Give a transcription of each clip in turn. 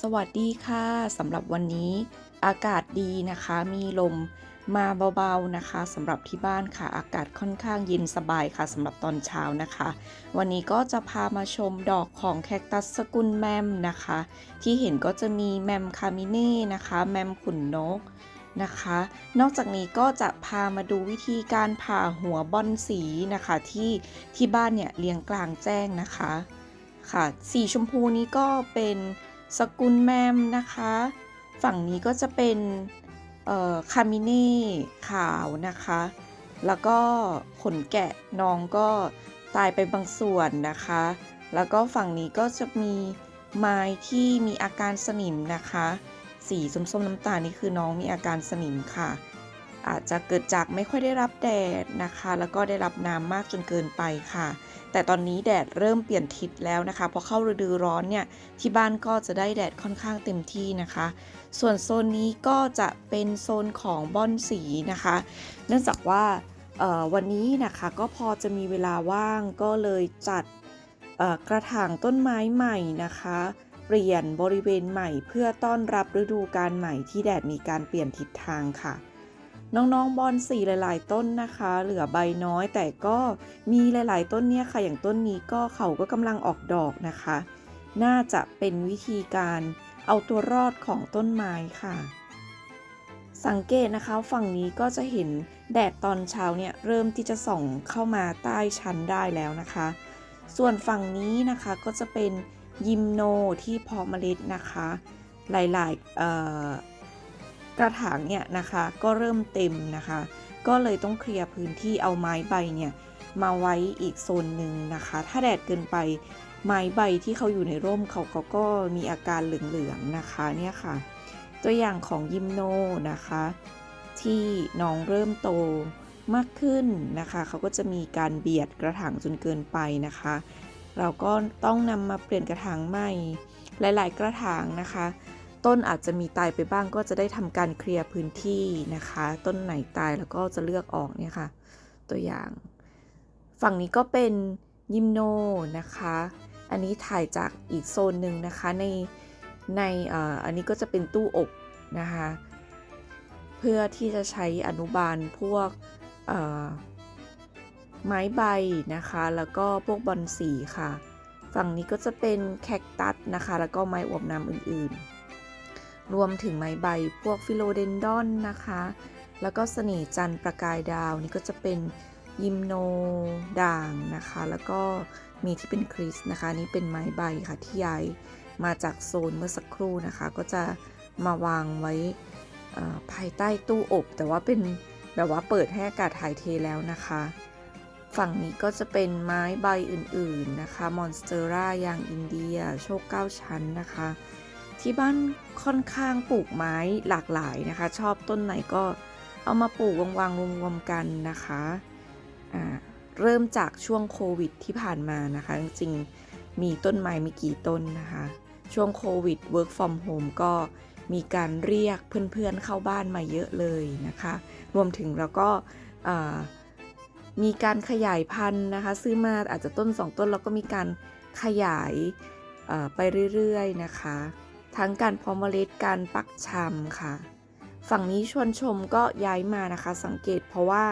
สวัสดีค่ะสำหรับวันนี้อากาศดีนะคะ มีลมมาเบาๆนะคะสำหรับที่บ้านค่ะอากาศค่อนข้างเย็นสบายค่ะสำหรับตอนเช้านะคะ วันนี้ก็จะพามาชมดอกของแคคตัสสกุลแมมนะคะ ที่เห็นก็จะมีแมมคามิเน่นะคะแมมขุนนกนะคะ นอกจากนี้ก็จะพามาดูวิธีการผ่าหัวบอนสีนะคะ ที่ที่บ้านเนี่ยเลี้ยงกลางแจ้งนะคะค่ะสีชมพูนี้ก็เป็น สกุลแมมนะคะ ฝั่งนี้ก็จะเป็นคามิเน่ขาวนะคะ แล้วก็ขนแกะน้องก็ตายไปบางส่วนนะคะ แล้วก็ฝั่งนี้ก็จะมีไม้ที่มีอาการสนิมนะคะ สีส้มๆน้ำตาลนี่คือน้องมีอาการสนิมค่ะ อาจจะเกิดจากไม่ค่อยได้รับแดดนะคะ แล้วก็ได้รับน้ำมากจนเกินไปค่ะ แต่ตอนนี้แดดเริ่มเปลี่ยนทิศแล้วนะคะพอเข้าฤดูร้อนเนี่ยที่บ้านก็จะได้แดดค่อนข้างเต็มที่นะคะ ส่วนโซนนี้ก็จะเป็นโซนของบอนสีนะคะ เนื่องจากว่าวันนี้นะคะก็พอจะมีเวลาว่างก็เลยจัดกระถางต้นไม้ใหม่นะคะ เปลี่ยนบริเวณใหม่เพื่อต้อนรับฤดูกาลใหม่ที่แดดมีการเปลี่ยนทิศทางค่ะ น้องๆบอนสีหลาย ๆ ต้นนะคะ เหลือใบน้อยแต่ก็มีหลาย ๆ ต้นเนี่ยค่ะ อย่างต้นนี้ก็เขาก็กำลังออกดอกนะคะ น่าจะเป็นวิธีการเอาตัวรอดของต้นไม้ค่ะ สังเกตนะคะฝั่งนี้ก็จะเห็นแดดตอนเช้าเนี่ยเริ่มที่จะส่องเข้ามาใต้ชั้นได้แล้วนะคะ ส่วนฝั่งนี้นะคะก็จะเป็นยิมโนที่เพาะเมล็ดนะคะ หลายๆอ่อ กระถางเนี่ยนะคะก็เริ่มเต็มนะคะ ก็เลยต้องเคลียร์พื้นที่เอาไม้ใบเนี่ยมาไว้อีกโซนหนึ่งนะคะ ถ้าแดดเกินไปไม้ใบที่เขาอยู่ในร่มเขาเขาก็มีอาการเหลืองๆนะคะเนี่ยค่ะ ตัวอย่างของยิมโนนะคะ ที่น้องเริ่มโตมากขึ้นนะคะเขาก็จะมีการเบียดกระถางจนเกินไปนะคะ เราก็ต้องนำมาเปลี่ยนกระถางใหม่หลาย ๆ กระถางนะคะ ต้นอาจจะมีตายไปบ้างก็จะได้ทำการเคลียร์พื้นที่นะคะ ต้นไหนตายแล้วก็จะเลือกออกเนี่ยค่ะ ตัวอย่าง ฝั่งนี้ก็เป็นยิมโนนะคะ อันนี้ถ่ายจากอีกโซนหนึ่งนะคะในในอ,อ,อันนี้ก็จะเป็นตู้อบนะคะ เพื่อที่จะใช้อนุบาลพวกไม้ใบนะคะ แล้วก็พวกบอนสีค่ะ ฝั่งนี้ก็จะเป็นแคคตัสนะคะ แล้วก็ไม้อวบน้ำอื่นๆ รวมถึงไม้ใบพวกฟิโลเดนดอนนะคะ แล้วก็เสน่ห์จันทร์ประกายดาวนี่ก็จะเป็นยิมโนด่างนะคะ แล้วก็มีที่เป็นคริสนะคะ นี่เป็นไม้ใบค่ะที่ย้ายมาจากโซนเมื่อสักครู่นะคะ ก็จะมาวางไว้ภายใต้ตู้อบ แต่ว่าเป็นแบบว่าเปิดให้อากาศถ่ายเทแล้วนะคะ ฝั่งนี้ก็จะเป็นไม้ใบอื่นๆนะคะมอนสเตอร่ายางอินเดีย โชค9ชั้นนะคะ ที่บ้านค่อนข้างปลูกไม้หลากหลายนะคะ ชอบต้นไหนก็เอามาปลูกวางๆรวมๆกันนะคะอ่าเริ่มจากช่วงโควิดที่ผ่านมานะคะ จริงๆมีต้นไม้ไม่กี่ต้นนะคะ ช่วงโควิด work from home ก็มีการเรียกเพื่อนๆเข้าบ้านมาเยอะเลยนะคะ รวมถึงแล้วก็มีการขยายพันธุ์นะคะ ซื้อมาอาจจะต้น 2 ต้นแล้วก็มีการขยายไปเรื่อยๆนะคะ ทั้งการเพาะเมล็ดการปักชำค่ะ ฝั่งนี้ชวนชมก็ย้ายมานะคะ สังเกตเพราะว่า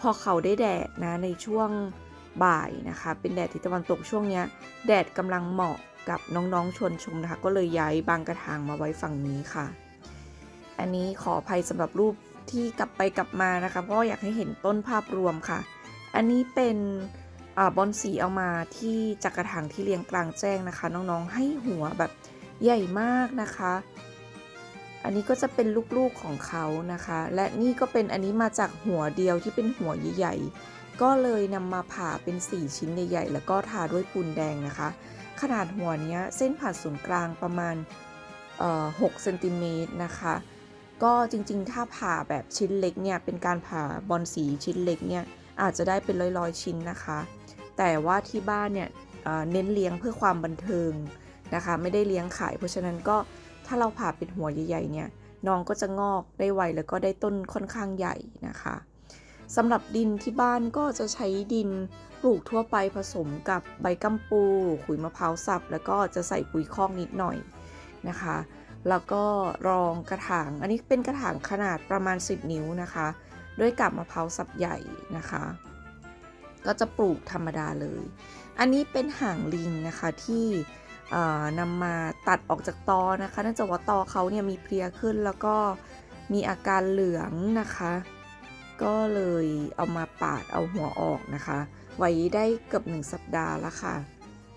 พอเขาได้แดดนะในช่วงบ่ายนะคะ เป็นแดดทิศตะวันตกช่วงเนี้ย แดดกำลังเหมาะกับน้องๆชวนชมนะคะ ก็เลยย้ายบางกระถางมาไว้ฝั่งนี้ค่ะ อันนี้ขออภัยสำหรับรูปที่กลับไปกลับมานะคะ เพราะอยากให้เห็นต้นภาพรวมค่ะ อันนี้เป็นอบอนสีเอามาที่จากกระถางที่เรียงกลางแจ้งนะคะ น้องๆให้หัวแบบ ใหญ่มากนะคะ อันนี้ก็จะเป็นลูกๆของเขานะคะ และนี่ก็เป็นอันนี้มาจากหัวเดียวที่เป็นหัวใหญ่ๆ ก็เลยนำมาผ่าเป็น 4 ชิ้นใหญ่ๆ แล้วก็ทาด้วยปูนแดงนะคะ ขนาดหัวเนี้ยเส้นผ่าศูนย์กลางประมาณ6เซนติเมตรนะคะก็จริงๆ ถ้าผ่าแบบชิ้นเล็กเนี่ย เป็นการผ่าบอลสีชิ้นเล็กเนี่ย อาจจะได้เป็นร้อยๆ ชิ้นนะคะ แต่ว่าที่บ้านเนี่ยเเน้นเลี้ยงเพื่อความบันเทิง นะคะ ไม่ได้เลี้ยงขาย เพราะฉะนั้นก็ถ้าเราผ่าเป็นหัวใหญ่ๆเนี่ยน้องก็จะงอกได้ไวแล้วก็ได้ต้นค่อนข้างใหญ่นะคะสำหรับดินที่บ้านก็จะใช้ดินปลูกทั่วไปผสมกับใบกัมปู ขุยมะพร้าวสับ แล้วก็จะใส่ปุ๋ยคอกนิดหน่อยนะคะ แล้วก็รองกระถาง อันนี้เป็นกระถางขนาดประมาณ 10 นิ้วนะคะ ด้วยกับมะพร้าวสับใหญ่นะคะ ก็จะปลูกธรรมดาเลย อันนี้เป็นหางลิงนะคะที่ นำมาตัดออกจากตอนะคะเนื่องจากว่าตอเขาเนี่ยมีเพลียขึ้นแล้วก็มีอาการเหลืองนะคะ ก็เลยเอามาปาดเอาหัวออกนะคะ ไว้ได้เกือบหนึ่งสัปดาห์แล้วค่ะ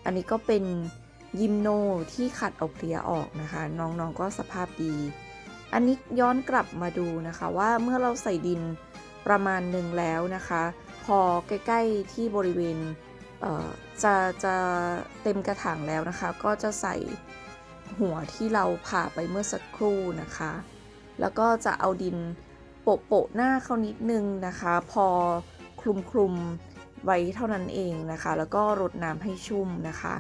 อันนี้ก็เป็นยิมโนที่ขัดเอาเพลียออกนะคะ น้องๆก็สภาพดี อันนี้ย้อนกลับมาดูนะคะว่าเมื่อเราใส่ดินประมาณหนึ่งแล้วนะคะ พอใกล้ ๆที่บริเวณ จะจะเต็มกระถางแล้วนะคะ ก็จะใส่หัวที่เราผ่าไปเมื่อสักครู่นะคะ แล้วก็จะเอาดินโปะโปะๆหน้าเขานิดนึงนะคะ พอคลุมคลุมๆไว้เท่านั้นเองนะคะ แล้วก็รดน้ำให้ชุ่มนะคะ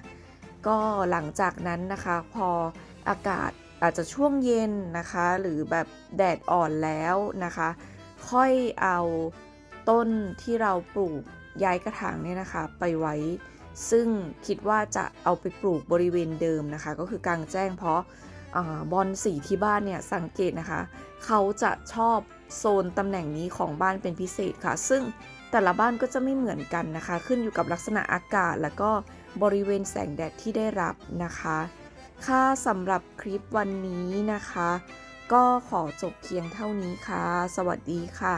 ก็หลังจากนั้นนะคะ พออากาศอาจจะช่วงเย็นนะคะ หรือแบบแดดอ่อนแล้วนะคะ ค่อยเอาต้นที่เราปลูกย้ายกระถางเนี่ยนะคะ ไปไว้ ซึ่งคิดว่าจะเอาไปปลูกบริเวณเดิมนะคะ ก็คือกลางแจ้งเพราะบอลสีที่บ้านเนี่ยสังเกตนะคะ เขาจะชอบโซนตำแหน่งนี้ของบ้านเป็นพิเศษค่ะ ซึ่งแต่ละบ้านก็จะไม่เหมือนกันนะคะ ขึ้นอยู่กับลักษณะอากาศ แล้วก็บริเวณแสงแดดที่ได้รับนะคะ ค่ะสำหรับคลิปวันนี้นะคะ ก็ขอจบเพียงเท่านี้ค่ะ สวัสดีค่ะ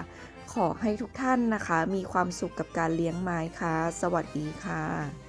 ขอให้ทุกท่านนะคะ มีความสุขกับการเลี้ยงไม้ค่ะ สวัสดีค่ะ